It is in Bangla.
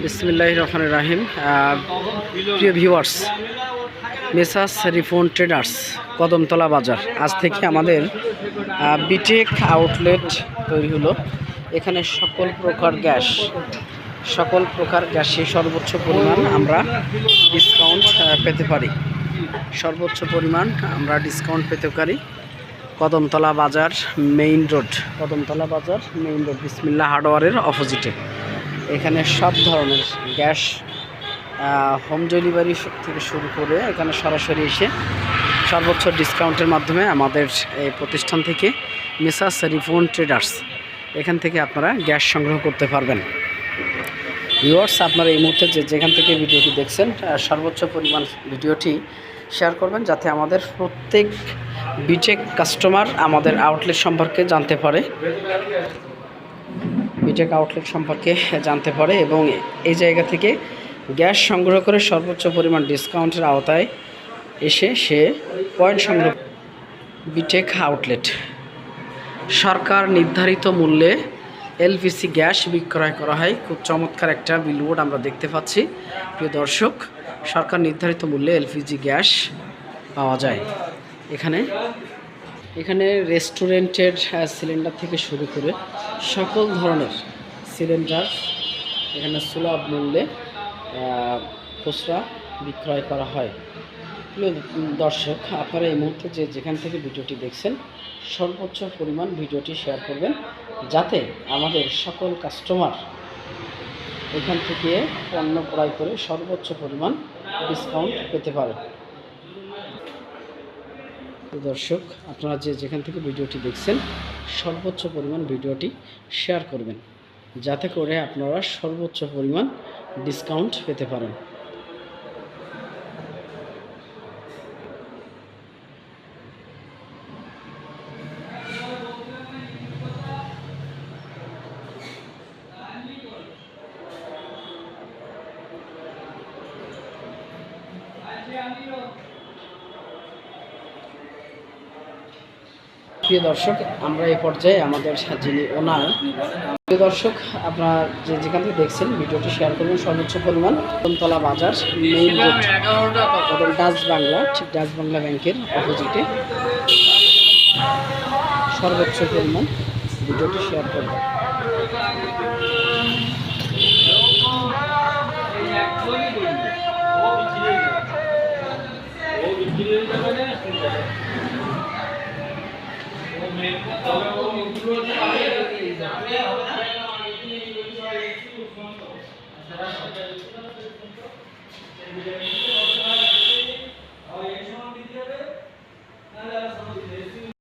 বিসমিল্লাহ রহমান রাহিম। প্রিয় viewers messrs রিফোন traders Kadamtala Bazar. আজ থেকে আমাদের বিটেক আউটলেট তৈরি হলো। এখানে সকল প্রকার গ্যাস, সকল প্রকার গ্যাসে সর্বোচ্চ পরিমাণ আমরা ডিসকাউন্ট পেতে পারি। সর্বোচ্চ পরিমাণ আমরা ডিসকাউন্ট পেতে পারি। কদমতলা বাজার মেইন রোড কদমতলা বাজার মেইন রোড বিসমিল্লা হার্ডওয়ারের অপোজিটে এখানে সব ধরনের গ্যাস হোম ডেলিভারি থেকে শুরু করে এখানে সরাসরি এসে সর্বোচ্চ ডিসকাউন্টের মাধ্যমে আমাদের এই প্রতিষ্ঠান থেকে মিসাস রিফোন ট্রেডার্স এখান থেকে আপনারা গ্যাস সংগ্রহ করতে পারবেন। ভিউয়ার্স আপনারা এই মুহূর্তে যে যেখান থেকে ভিডিওটি দেখছেন সর্বোচ্চ পরিমাণ ভিডিওটি শেয়ার করবেন যাতে আমাদের প্রত্যেক বিটেক কাস্টমার আমাদের আউটলেট সম্পর্কে জানতে পারে। বিটেক আউটলেট সম্পর্কে জানতে পারে এবং এই জায়গা থেকে গ্যাস সংগ্রহ করে সর্বোচ্চ পরিমাণ ডিসকাউন্টের আওতায় এসে সে পয়েন্ট সংগ্রহ বিটেক আউটলেট সরকার নির্ধারিত মূল্যে এলপিসি গ্যাস বিক্রয় করা হয়। খুব চমৎকার একটা বিলবোর্ড আমরা দেখতে পাচ্ছি। প্রিয় দর্শক, সরকার নির্ধারিত মূল্যে এলপিজি গ্যাস পাওয়া যায়। এখানে এখানে রেস্টুরেন্টের আহ, সিলিন্ডার থেকে শুরু করে সকল ধরনের সিলিন্ডার এখানে সুলভ মূল্যে খুচরা বিক্রয় করা হয়। দর্শক আপনারা এই মুহূর্তে যে যেখান থেকে ভিডিওটি দেখছেন সর্বোচ্চ পরিমাণ ভিডিওটি শেয়ার করবেন যাতে আমাদের সকল কাস্টমার এখান থেকে পণ্য ক্রয় করে সর্বোচ্চ পরিমাণ ডিসকাউন্ট পেতে পারে। দর্শক, আপনারা যে যেখান থেকে ভিডিওটি দেখছেন, সর্বোচ্চ পরিমাণ ভিডিওটি শেয়ার করবেন। যাতে করে আপনারা সর্বোচ্চ পরিমাণ ডিসকাউন্ট পেতে পারেন। প্রিয় দর্শক আমরা এই পর্যায়ে আমাদের যিনি ওনার প্রিয় দর্শক আপনার যে যেখান থেকে দেখছেন ভিডিওটি শেয়ার করবেন সর্বোচ্চ পরিমাণ। কদমতলা বাজার মেইন রোড ডাচ বাংলা ঠিক ডাচ বাংলা ব্যাংকের অপোজিটে সর্বোচ্চ পরিমাণ ভিডিওটি শেয়ার করবেন ও বিক্রি হয়ে যাবে